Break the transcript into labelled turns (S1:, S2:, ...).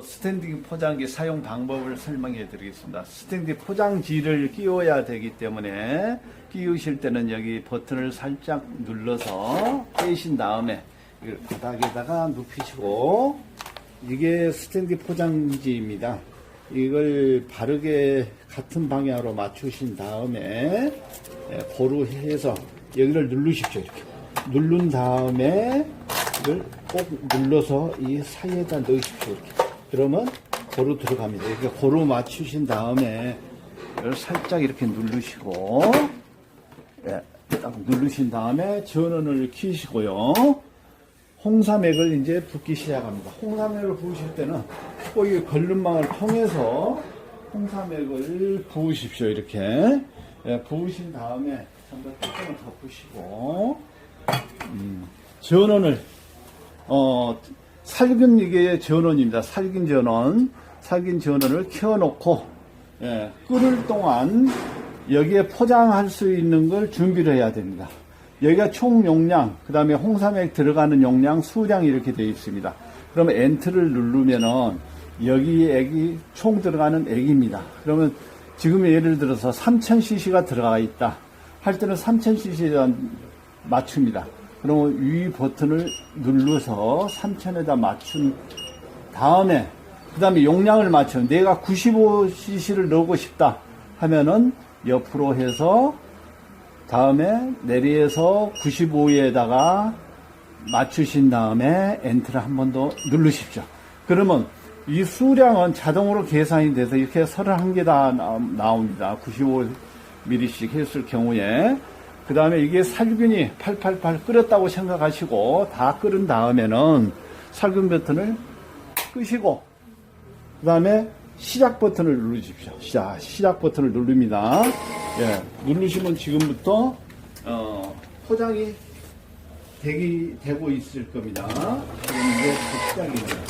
S1: 스탠딩 포장기 사용 방법을 설명해 드리겠습니다. 스탠딩 포장지를 끼워야 되기 때문에 끼우실 때는 여기 버튼을 살짝 눌러서 빼신 다음에 이걸 바닥에다가 눕히시고 이게 스탠딩 포장지입니다. 이걸 바르게 같은 방향으로 맞추신 다음에 예, 고루 해서 여기를 누르십시오. 이렇게 누른 다음에 이걸 꼭 눌러서 이 사이에다 넣으십시오. 이렇게. 그러면 고루 들어갑니다. 이렇게 고루 맞추신 다음에 살짝 이렇게 누르시고 예, 딱 누르신 다음에 전원을 켜시고요. 홍삼액을 이제 붓기 시작합니다. 홍삼액을 부으실 때는 꼭 이 걸름망을 통해서 홍삼액을 부으십시오. 이렇게 예, 부으신 다음에 전부 뚜껑을 덮으시고 음, 전원을 어, 살균 이게 전원입니다. 살균 전원, 살균 전원을 켜놓고 예, 끓을 동안 여기에 포장할 수 있는 걸 준비를 해야 됩니다. 여기가 총 용량, 그 다음에 홍삼액 들어가는 용량, 수량 이렇게 되어 있습니다. 그러면 엔트를 누르면은 여기 액이 총 들어가는 액입니다. 그러면 지금 예를 들어서 3000cc가 들어가 있다. 할 때는 3000cc에 맞춥니다. 그러면 위 버튼을 눌러서 3000에다 맞춘 다음에 그 다음에 용량을 맞춰 내가 95cc를 넣고 싶다 하면은 옆으로 해서 다음에 내리에서 95에다가 맞추신 다음에 엔터를 한 번 더 누르십시오. 그러면 이 수량은 자동으로 계산이 돼서 이렇게 31개 다 나옵니다. 95ml씩 했을 경우에. 그 다음에 이게 살균이 888 끓였다고 생각하시고 다 끓은 다음에는 살균 버튼을 끄시고 그 다음에 시작 버튼을 누르십시오. 시작, 시작 버튼을 누릅니다. 예, 누르시면 지금부터, 어, 포장이 되기, 되고 있을 겁니다. 지금 이제 시작입니다.